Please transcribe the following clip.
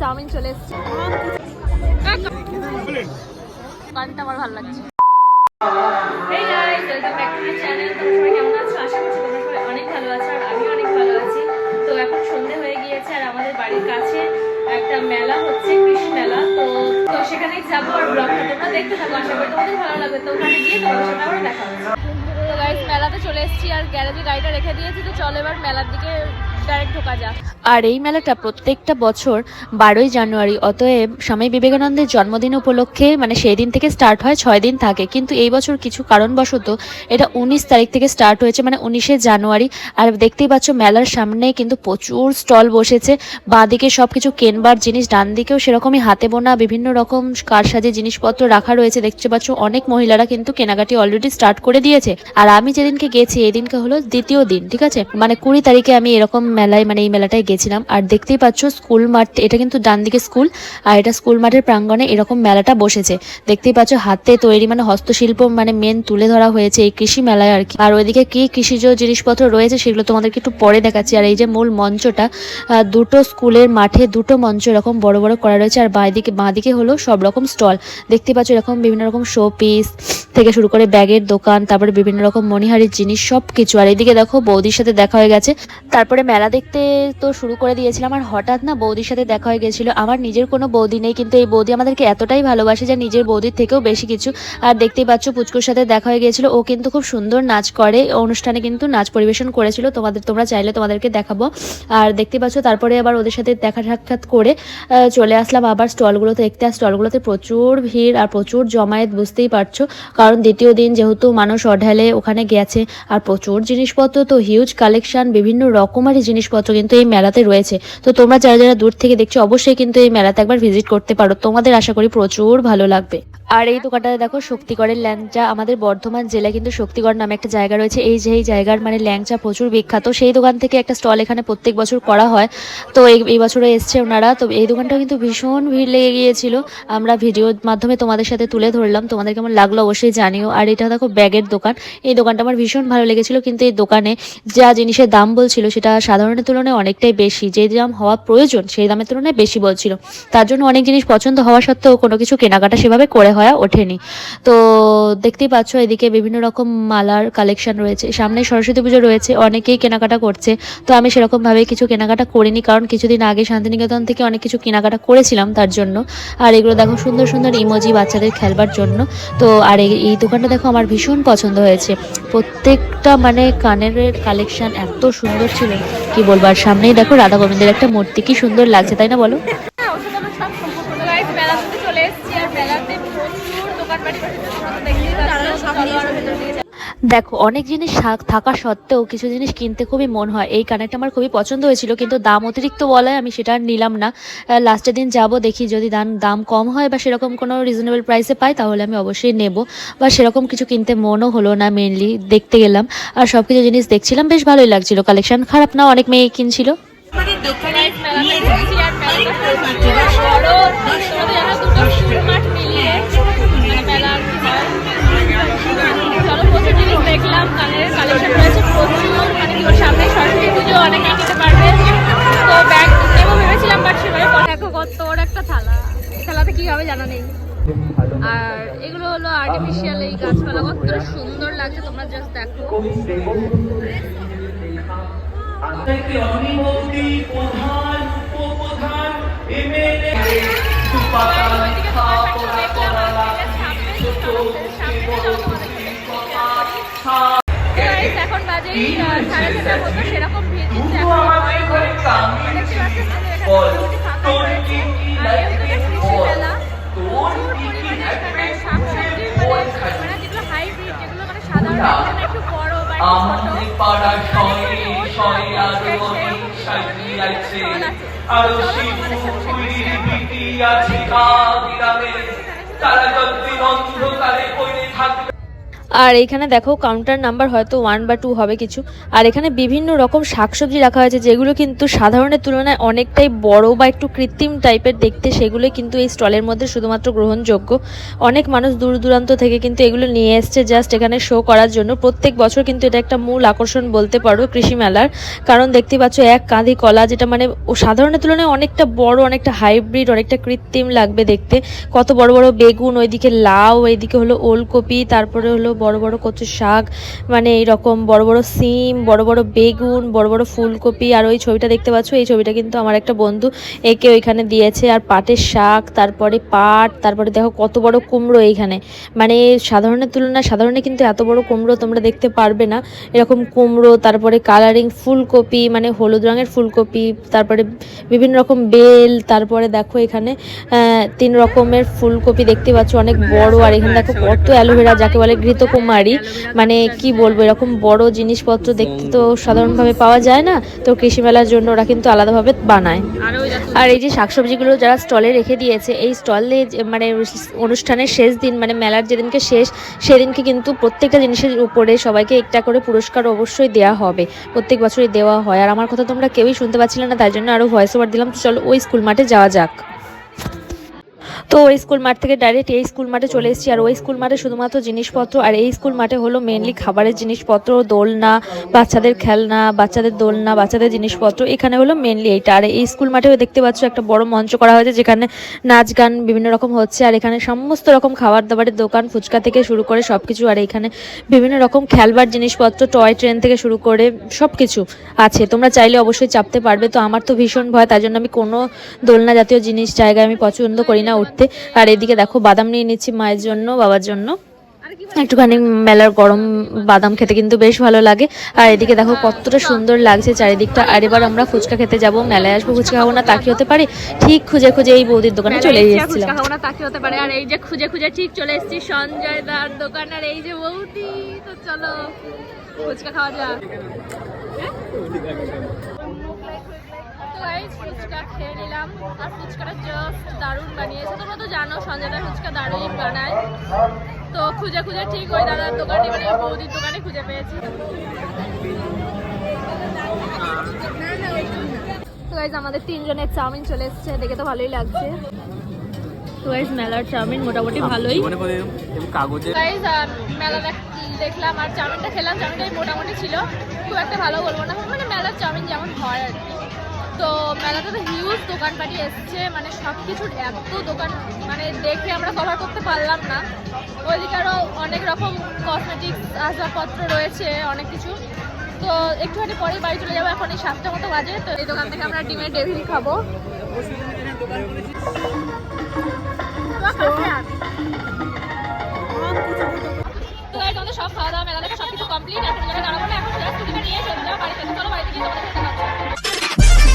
Chowmein চলে এসছে। গানটা আমার ভালো লাগছে। Back to my channel. তোমরা সবাই কেমন আছো? আশা করছি তোমরা সবাই অনেক ভালো আছো আর আমিও অনেক ভালো আছি। তো এখন সন্ধে হয়ে গিয়েছে আর আমাদের বাড়ির কাছে একটা মেলা হচ্ছে কৃষি মেলা। তো তো সেখানেই যাব আর ব্লগটা তোমরা দেখতে থাকো। আশা করি তোমাদের ভালো লাগবে। তো ওখানে গিয়ে তোমাদের সাথে আবার দেখা হচ্ছে তো গাইস মেলাতে চলে এসেছি আর গ্যারেজে গাড়িটা রেখে দিয়েছি। তো চলো এবার মেলার দিকে আর এই মেলাটা প্রত্যেকটা বছর বারোই জানুয়ারি, অতএব স্বামী বিবেকানন্দের জন্মদিন উপলক্ষে মানে সেই দিন থেকে স্টার্ট হয়, ছয় দিন থাকে। কিন্তু এই বছর কিছু কারণবশত এটা উনিশ তারিখ থেকে স্টার্ট হয়েছে মানে উনিশে জানুয়ারি। আর দেখতেই পাচ্ছ মেলার সামনে কিন্তু প্রচুর স্টল বসেছে। বাঁদিকে সব কিছু কেনবার জিনিস ডান দিকেও সেরকমই হাতে বোনা, বিভিন্ন রকম কারসাজে জিনিসপত্র রাখা রয়েছে। দেখতে পাচ্ছ অনেক মহিলারা কিন্তু কেনাকাটি অলরেডি স্টার্ট করে দিয়েছে। আর আমি যেদিনকে গেছি, এই দিনকে হলো দ্বিতীয় দিন, ঠিক আছে? মানে কুড়ি তারিখে আমি এরকম মেলায় মানে এই মেলাটায় গেছিলাম। আর দেখতেই পাচ্ছ, স্কুল মাঠ, এটা কিন্তু ডান দিকে স্কুল, আর এটা স্কুল মাঠের প্রাঙ্গণে এরকম মেলাটা বসেছে। দেখতেই পাচ্ছ, হাতে তৈরি মানে হস্তশিল্প মানে মেন তুলে ধরা হয়েছে এই কৃষি মেলায় আর কি। আর ওইদিকে কি কৃষিজ জিনিসপত্র রয়েছে সেগুলো তোমাদেরকে একটু পরে দেখাচ্ছি। আর এই যে মূল মঞ্চটা দুটো স্কুলের মাঠে দুটো মঞ্চ এরকম বড় বড় করা রয়েছে। আর বাঁদিকে বাঁদিকে হলো সব রকম স্টল। দেখতে পাচ্ছ, এরকম বিভিন্ন রকম শো পিস থেকে শুরু করে ব্যাগের দোকান, তারপরে বিভিন্ন রকম মণিহারির জিনিস সব কিছু আর এইদিকে দেখো, বৌদির সাথে দেখা হয়ে গেছে। তারপরে মেলা দেখতে তো শুরু করে দিয়েছিলাম, আর হঠাৎ না বৌদির সাথে দেখা হয়ে গেছিল। আমার নিজের কোনো বৌদি নেই, কিন্তু এই বৌদি আমাদেরকে এতটাই ভালোবাসে যে নিজের বৌদির থেকেও বেশি কিছু। আর দেখতেই পাচ্ছ পুচকুর সাথে দেখা হয়ে গিয়েছিল ও কিন্তু খুব সুন্দর নাচ করে অনুষ্ঠানে কিন্তু নাচ পরিবেশন করেছিল। তোমাদের, তোমরা চাইলে তোমাদেরকে দেখাবো। আর দেখতে পাচ্ছ তারপরে আবার ওদের সাথে দেখা সাক্ষাৎ করে চলে আসলাম আবার স্টলগুলোতে। দেখতে আর স্টলগুলোতে প্রচুর ভিড় আর প্রচুর জমায়েত, বুঝতেই পারছ। কারণ দ্বিতীয় দিন যেহেতু মানুষ অঢালে ওখানে গেছে, আর প্রচুর জিনিসপত্র, তো হিউজ কালেকশন বিভিন্ন রকমারি জিনিসপত্র কিন্তু এই মেলাতে রয়েছে। তো তোমরা যারা যারা দূর থেকে দেখছ, অবশ্যই কিন্তু এই মেলাতে একবার ভিজিট করতে পারো। তোমাদের আশা করি প্রচুর ভালো লাগবে। আর এই দোকানটাতে দেখো শক্তিগড়ের ল্যাংচা, আমাদের বর্ধমান জেলায় কিন্তু শক্তিগড় নামে একটা জায়গা রয়েছে। এই যে এই জায়গার মানে ল্যাংচা প্রচুর বিখ্যাত। সেই দোকান থেকে একটা স্টল এখানে প্রত্যেক বছর করা হয়। তো এই বছরও এসছে ওনারা। তো এই দোকানটাও কিন্তু ভীষণ ভিড় লেগে গিয়েছিল। আমরা ভিডিওর মাধ্যমে তোমাদের সাথে তুলে ধরলাম। তোমাদের কেমন লাগল অবশ্যই জানিও। আর এটা দেখো ব্যাগের দোকান। এই দোকানটা আমার ভীষণ ভালো লেগেছিল। কিন্তু এই দোকানে যা জিনিসের দাম বলছিল সেটা সাধারণের তুলনায় অনেকটাই বেশি। যে দাম হওয়া প্রয়োজন সেই দামের তুলনায় বেশি বলছিল। তার জন্য অনেক জিনিস পছন্দ হওয়া সত্ত্বেও কোনো কিছু কেনাকাটা সেভাবে করে হওয়া ওঠেনি। তো দেখতেই পাচ্ছ এদিকে বিভিন্ন রকম মালার কালেকশন রয়েছে। সামনে সরস্বতী পুজো রয়েছে, অনেকেই কেনাকাটা করছে। তো আমি সেরকমভাবে কিছু কেনাকাটা করিনি, কারণ কিছুদিন আগে শান্তিনিকেতন থেকে অনেক কিছু কেনাকাটা করেছিলাম তার জন্য। আর এগুলো দেখো সুন্দর সুন্দর ইমোজি বাচ্চাদের খেলবার জন্য। তো আর এই- এই দোকানটা দেখো আমার ভীষণ পছন্দ হয়েছে। প্রত্যেকটা মানে কানের কালেকশন এত সুন্দর ছিল, কি বলব? আর সামনেই দেখো রাধা গোবিন্দের একটা মূর্তি, কি সুন্দর লাগছে, তাই না বলো হ্যাঁ অসাধারণ সব সম্পর্ক গাইস মেলাতে চলে এসেছি আর মেলাতে প্রচুর দোকানপাটি বসেছে তোমরা তো দেখতেই পাচ্ছ চলো আরও ভেতর দিকে যাই। দেখো অনেক জিনিস থাক- সত্ত্বেও কিছু জিনিস কিনতে খুবই মন হয় এই কানেরটা আমার খুবই পছন্দ হয়েছিল কিন্তু দাম অতিরিক্ত বলায় আমি সেটা আর নিলাম না লাস্টের দিন যাব দেখি যদি দাম দাম কম হয় বা সেরকম কোনো রিজনেবল প্রাইসে পাই তাহলে আমি অবশ্যই নেব বা সেরকম কিছু কিনতে মনও হলো না মেনলি দেখতে গেলাম আর সব কিছু জিনিস দেখছিলাম বেশ ভালোই লাগছিল কালেকশন খারাপ না অনেক মেয়ে কিনছিল হবে জানা নেই। আর এগুলো হলো আর্টিফিশিয়াল এই গাছপালা কত সুন্দর লাগছে তোমরা জাস্ট দেখো। এখন বাজে সাড়ে মতো সেরকম ভিড় এখন। আমাদের পাড়া শয়ে শয়ে আরও অনেক আছে আছে। আরও শিবু তোমাদের বিটি আছে কাবিরামে তারা যতদিন অন্ধকারে পড়ে থাকবে আর এখানে দেখো কাউন্টার নাম্বার হয়তো ওয়ান বা টু হবে কিছু। আর এখানে বিভিন্ন রকম শাকসবজি রাখা হয়েছে, যেগুলো কিন্তু সাধারণের তুলনায় অনেকটাই বড় বা একটু কৃত্রিম টাইপের দেখতে, সেগুলোই কিন্তু এই স্টলের মধ্যে শুধুমাত্র গ্রহণযোগ্য। অনেক মানুষ দূর দূরান্ত থেকে কিন্তু এগুলো নিয়ে এসছে জাস্ট এখানে শো করার জন্য। প্রত্যেক বছর কিন্তু এটা একটা মূল আকর্ষণ বলতে পারো কৃষি মেলার। কারণ দেখতে পাচ্ছ এক কাঁধি কলা, যেটা মানে সাধারণের তুলনায় অনেকটা বড়, অনেকটা হাইব্রিড অনেকটা কৃত্রিম লাগবে দেখতে। কত বড় বড় বেগুন, ওইদিকে লাউ এইদিকে হলো ওলকপি, তারপরে হলো বড় বড় কচু শাক মানে এইরকম বড় বড় সিম, বড় বড় বেগুন, বড় বড় ফুলকপি, আর ওই ছবিটা দেখতে পাচ্ছ, এই ছবিটা কিন্তু আমার একটা বন্ধু একে ওইখানে দিয়েছে, আর পাটের শাক, তারপরে পাট, তারপরে দেখো কত বড় কুমড়ো এইখানে। মানে সাধারণের তুলনায়, সাধারণে কিন্তু এত বড় কুমড়ো তোমরা দেখতে পারবে না। এরকম কুমড়ো, তারপরে কালারিং ফুলকপি মানে হলুদ রঙের ফুলকপি, তারপরে বিভিন্ন রকম বেল, তারপরে দেখো এখানে তিন রকমের ফুলকপি দেখতে পাচ্ছ, অনেক বড়, আর এখানে দেখো কত অ্যালোভেরা, যাকে বলে ঘৃতকুমারী মানে কি বলব, এরকম বড় জিনিসপত্র দেখতে তো সাধারণভাবে পাওয়া যায় না, তো কৃষি মেলার জন্য ওরা কিন্তু আলাদাভাবে বানায়। আর এই যে শাকসবজিগুলো যারা স্টলে রেখে দিয়েছে, এই স্টলে মানে অনুষ্ঠানের শেষ দিন মানে মেলার যেদিনকে শেষ, সেদিনকে কিন্তু প্রত্যেকটা জিনিসের উপরে সবাইকে একটা করে পুরস্কার অবশ্যই দেওয়া হবে, প্রত্যেক বছরই দেওয়া হয়। আর আমার কথা তোমরা কেউই শুনতে পাচ্ছিলে না, তাই জন্য আরও ভয়েস ওভার দিলাম। চলো ওই স্কুল মাঠে যাওয়া যাক। তো ওই স্কুল মাঠ থেকে ডাইরেক্ট এই স্কুল মাঠে চলে এসেছি। আর ওই স্কুল মাঠে শুধুমাত্র জিনিসপত্র আর এই স্কুল মাঠে হলো মেনলি খাবারের জিনিসপত্র, দোলনা, বাচ্চাদের খেলনা, বাচ্চাদের দোলনা, বাচ্চাদের জিনিসপত্র। এখানে হলো মেনলি এইটা। আর এই স্কুল মাঠেও দেখতে পাচ্ছ একটা বড় মঞ্চ করা হয়েছে, যেখানে নাচ গান বিভিন্ন রকম হচ্ছে। আর এখানে সমস্ত রকম খাবার দাবারের দোকান, ফুচকা থেকে শুরু করে সব কিছু আর এখানে বিভিন্ন রকম খেলবার জিনিসপত্র টয় ট্রেন থেকে শুরু করে সব কিছু আছে। তোমরা চাইলে অবশ্যই চাপতে পারবে। তো আমার তো ভীষণ ভয়, তার জন্য আমি কোনো দোলনা জাতীয় জিনিস জায়গায় আমি পছন্দ করি না। উঠতে আর এদিকে দেখো বাদাম নিয়ে নিচ্ছি মায়ের জন্য বাবার জন্য। একটুখানি মেলার গরম বাদাম খেতে কিন্তু বেশ ভালো লাগে। আর এদিকে দেখো কতটা সুন্দর লাগছে চারিদিকটা। আর এবার আমরা ফুচকা খেতে যাব। মেলায় আসব ফুচকা খাব না তা কি হতে পারে? ঠিক খুঁজে খুঁজে এই বৌদির দোকানে চলে এসেছিলাম। খাব না তাকে হতে পারে? আর এই যে খুঁজে খুঁজে ঠিক চলে এসেছি সঞ্জয় দার দোকান। আর এই যে বৌদি তো চলো ফুচকা খাওয়া যাক। Guys, ফুচকা খেয়ে নিলাম। আর ফুচকাটা জাস্ট দারুণ বানিয়েছে। তোমরা তো জানো সঞ্জয় দার ফুচকা দারুণ বানায়। তো খুঁজে খুঁজে ঠিক ওই দাদার দোকানে মানে বৌদির দোকানে খুঁজে পেয়েছি। তো গাইজ আমাদের তিনজনের চাউমিন চলে এসেছে। দেখে তো ভালোই লাগছে। তো গাইজ মেলার চাউমিন মোটামুটি ভালোই। কাগজে। গাইজ মেলা দেখলাম। আর চাউমিনটা খেলাম। চাউমিনটাই মোটামুটি ছিল। খুব একটা ভালো বলব না। মানে মেলার চাউমিন যেমন হয় আর কি। মেলাতে তো হিউজ দোকানপাটি এসছে মানে সব কিছুর এত দোকান মানে দেখে আমরা কভার করতে পারলাম না। ওইদিকে আরও অনেক রকম কসমেটিক্স আসবাবপত্র রয়েছে, অনেক কিছু। তো একটুখানি পরেই বাড়ি চলে যাব, এখন এই সাতটা মতো বাজে, তো এই দোকান থেকে আমরা ডিমের ডেভিল খাব। তো সব খাওয়া দাওয়া মেলা দেখা সব কিছু কমপ্লিট এখন দাঁড়াবো না, এখন নিয়ে চলে বাড়িতে চলো বাড়িতে গিয়ে